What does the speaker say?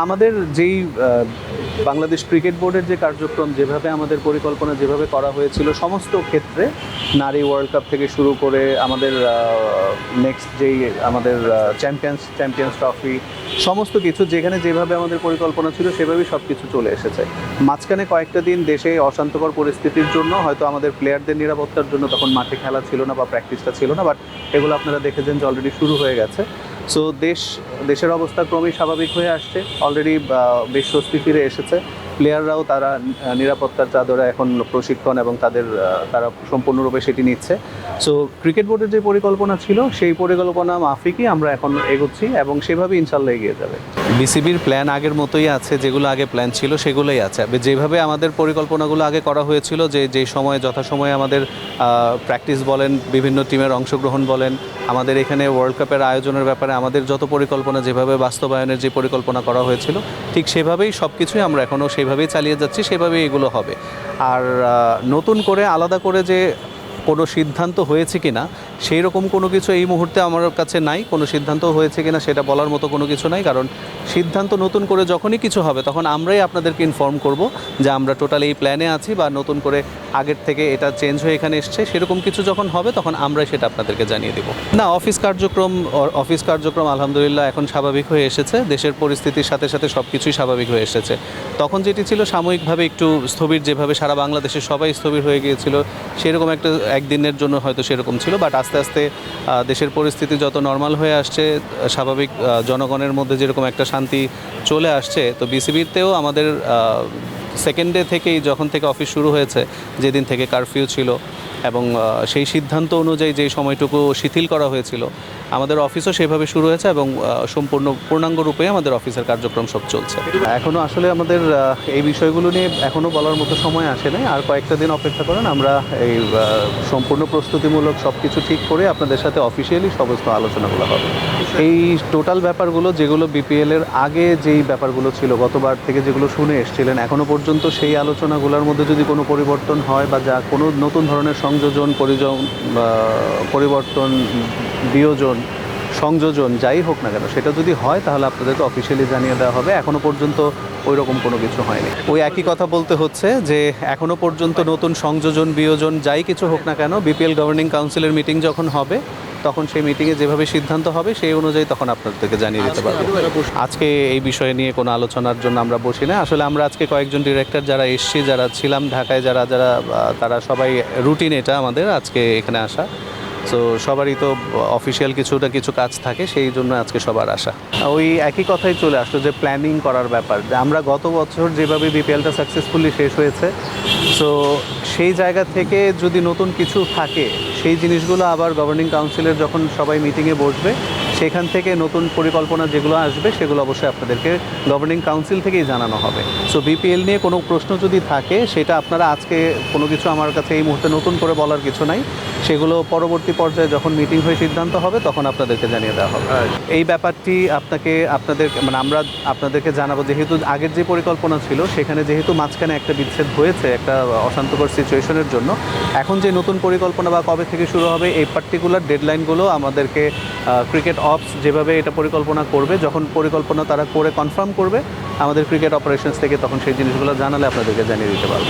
আমাদের যেই বাংলাদেশ ক্রিকেট বোর্ডের যে কার্যক্রম, যেভাবে আমাদের পরিকল্পনা যেভাবে করা হয়েছিল, সমস্ত ক্ষেত্রে নারী ওয়ার্ল্ড কাপ থেকে শুরু করে আমাদের নেক্সট যেই আমাদের চ্যাম্পিয়ন্স চ্যাম্পিয়ন্স ট্রফি সমস্ত কিছু, যেখানে যেভাবে আমাদের পরিকল্পনা ছিল, সেভাবেই সব কিছু চলে এসেছে। মাঝখানে কয়েকটা দিন দেশে অশান্তকর পরিস্থিতির জন্য হয়তো আমাদের প্লেয়ারদের নিরাপত্তার জন্য তখন মাঠে খেলা ছিল না বা প্র্যাকটিসটা ছিল না বাট এগুলো আপনারা দেখেছেন যে অলরেডি শুরু হয়ে গেছে। সো দেশ, দেশের অবস্থা ক্রমেই স্বাভাবিক হয়ে আসছে। অলরেডি বেশ স্বস্তি ফিরে এসেছে। প্লেয়াররাও তারা নিরাপত্তার চাদরে এখন প্রশিক্ষণ এবং তাদের তারা সম্পূর্ণরূপে সেটি নিচ্ছে। সো ক্রিকেট বোর্ডের যে পরিকল্পনা ছিল, সেই পরিকল্পনা মাফিকই আমরা এখন এগোচ্ছি এবং সেভাবেই ইনশাল্লাহ এগিয়ে যাবে। বিসিবির প্ল্যান আগের মতোই আছে, যেগুলো আগে প্ল্যান ছিল সেগুলোই আছে। যেভাবে আমাদের পরিকল্পনাগুলো আগে করা হয়েছিল, যে যে সময়ে, যথাসময়ে আমাদের প্র্যাকটিস বলেন, বিভিন্ন টিমের অংশগ্রহণ বলেন, আমাদের এখানে ওয়ার্ল্ড কাপের আয়োজনের ব্যাপারে আমাদের যত পরিকল্পনা, যেভাবে বাস্তবায়নের যে পরিকল্পনা করা হয়েছিল, ঠিক সেভাবেই সব কিছুই আমরা এখনও সেভাবেই চালিয়ে যাচ্ছি, সেভাবেই এগুলো হবে। আর নতুন করে আলাদা করে যে কোনো সিদ্ধান্ত হয়েছে কিনা সেই রকম কোনো কিছু এই মুহূর্তে আমার কাছে নাই। কোনো সিদ্ধান্ত হয়েছে কি না সেটা বলার মতো কোনো কিছু নাই, কারণ সিদ্ধান্ত নতুন করে যখনই কিছু হবে তখন আমরাই আপনাদেরকে ইনফর্ম করব যে আমরা টোটাল এই প্ল্যানে আছি বা নতুন করে আগের থেকে এটা চেঞ্জ হয়ে এখানে এসছে। সেরকম কিছু যখন হবে তখন আমরাই সেটা আপনাদেরকে জানিয়ে দেব। না অফিস কার্যক্রম অফিস কার্যক্রম আলহামদুলিল্লাহ এখন স্বাভাবিক হয়ে এসেছে। দেশের পরিস্থিতির সাথে সাথে সব কিছুই স্বাভাবিক হয়ে এসেছে। তখন যেটি ছিল সাময়িকভাবে একটু স্থবির, যেভাবে সারা বাংলাদেশে সবাই স্থবির হয়ে গিয়েছিল, সেরকম একটা একদিনের জন্য হয়তো সেরকম ছিল বাট আস্তে আস্তে দেশের পরিস্থিতি যত নর্মাল হয়ে আসছে, স্বাভাবিক জনগণের মধ্যে যেরকম একটা শান্তি চলে আসছে, তো বিসিবিতেও আমাদের সেকেন্ড ডে থেকেই যখন থেকে অফিস শুরু হয়েছে, যেদিন থেকে কারফিউ ছিল এবং সেই সিদ্ধান্ত অনুযায়ী যে সময়টুকু শিথিল করা হয়েছিল, আমাদের অফিসও সেভাবে শুরু হয়েছে এবং সম্পূর্ণ পূর্ণাঙ্গ রূপে আমাদের অফিসের কার্যক্রম সব চলছে। এখনও আসলে আমাদের এই বিষয়গুলো নিয়ে এখনও বলার মতো সময় আসে নাই। আর কয়েকটা দিন অপেক্ষা করেন, আমরা এই সম্পূর্ণ প্রস্তুতিমূলক সব কিছু ঠিক করে আপনাদের সাথে অফিসিয়ালি সমস্ত আলোচনাগুলো হবে। এই টোটাল ব্যাপারগুলো, যেগুলো বিপিএল এর আগে যেই ব্যাপারগুলো ছিল, গতবার থেকে যেগুলো শুনে এসেছিলেন, এখনও পর্যন্ত সেই আলোচনাগুলোর মধ্যে যদি কোনো পরিবর্তন হয় বা যা কোনো নতুন ধরনের সংযোজন, পরিজন পরিবর্তন, বিয়োজন, সংযোজন, যাই হোক না কেন, সেটা যদি হয় তাহলে আপনাদেরকে অফিসিয়ালি জানিয়ে দেওয়া হবে। এখনও পর্যন্ত ওই রকম কোনো কিছু হয়নি। ওই একই কথা বলতে হচ্ছে যে এখনও পর্যন্ত নতুন সংযোজন, বিয়োজন, যাই কিছু হোক না কেন, বিপিএল গভর্নিং কাউন্সিলের মিটিং যখন হবে তখন সেই মিটিংয়ে যেভাবে সিদ্ধান্ত হবে সেই অনুযায়ী তখন আপনাদেরকে জানিয়ে দিতে পারব। আজকে এই বিষয়ে নিয়ে কোনো আলোচনার জন্য আমরা বসি না। আসলে আমরা আজকে কয়েকজন ডিরেক্টর যারা এসছি যারা ছিলাম ঢাকায় যারা যারা তারা সবাই রুটিন এটা আমাদের আজকে এখানে আসা। তো সবারই তো অফিসিয়াল কিছুটা কিছু কাজ থাকে, সেই জন্য আজকে সবার আসা ওই একই কথাই চলে আসলো যে প্ল্যানিং করার ব্যাপার। যে আমরা গত বছর যেভাবে বিপিএলটা সাকসেসফুলি শেষ হয়েছে সো সেই জায়গা থেকে যদি নতুন কিছু থাকে, সেই জিনিসগুলো আবার গভর্নিং কাউন্সিলের যখন সবাই মিটিংয়ে বসবে, সেখান থেকে নতুন পরিকল্পনা যেগুলো আসবে, সেগুলো অবশ্যই আপনাদেরকে গভর্নিং কাউন্সিল থেকেই জানানো হবে। সো বিপিএল নিয়ে কোনো প্রশ্ন যদি থাকে, সেটা আপনারা আজকে কোনো কিছু আমার কাছে এই মুহূর্তে নতুন করে বলার কিছু নাই। সেগুলো পরবর্তী পর্যায়ে যখন মিটিং হয়ে সিদ্ধান্ত হবে তখন আপনাদেরকে জানিয়ে দেওয়া হবে। এই ব্যাপারটি আপনাকে আপনাদের মানে আমরা আপনাদেরকে জানাব যেহেতু আগের যে পরিকল্পনা ছিল সেখানে যেহেতু মাঝখানে একটা বিচ্ছেদ হয়েছে একটা অশান্তকর সিচুয়েশনের জন্য এখন যে নতুন পরিকল্পনা বা কবে থেকে শুরু হবে এই পার্টিকুলার ডেডলাইনগুলো আমাদেরকে ক্রিকেট অপস যেভাবে এটা পরিকল্পনা করবে যখন পরিকল্পনা তারা করে কনফার্ম করবে আমাদের ক্রিকেট অপারেশনস থেকে তখন সেই জিনিসগুলো জানালে আপনাদেরকে জানিয়ে দিতে পারব।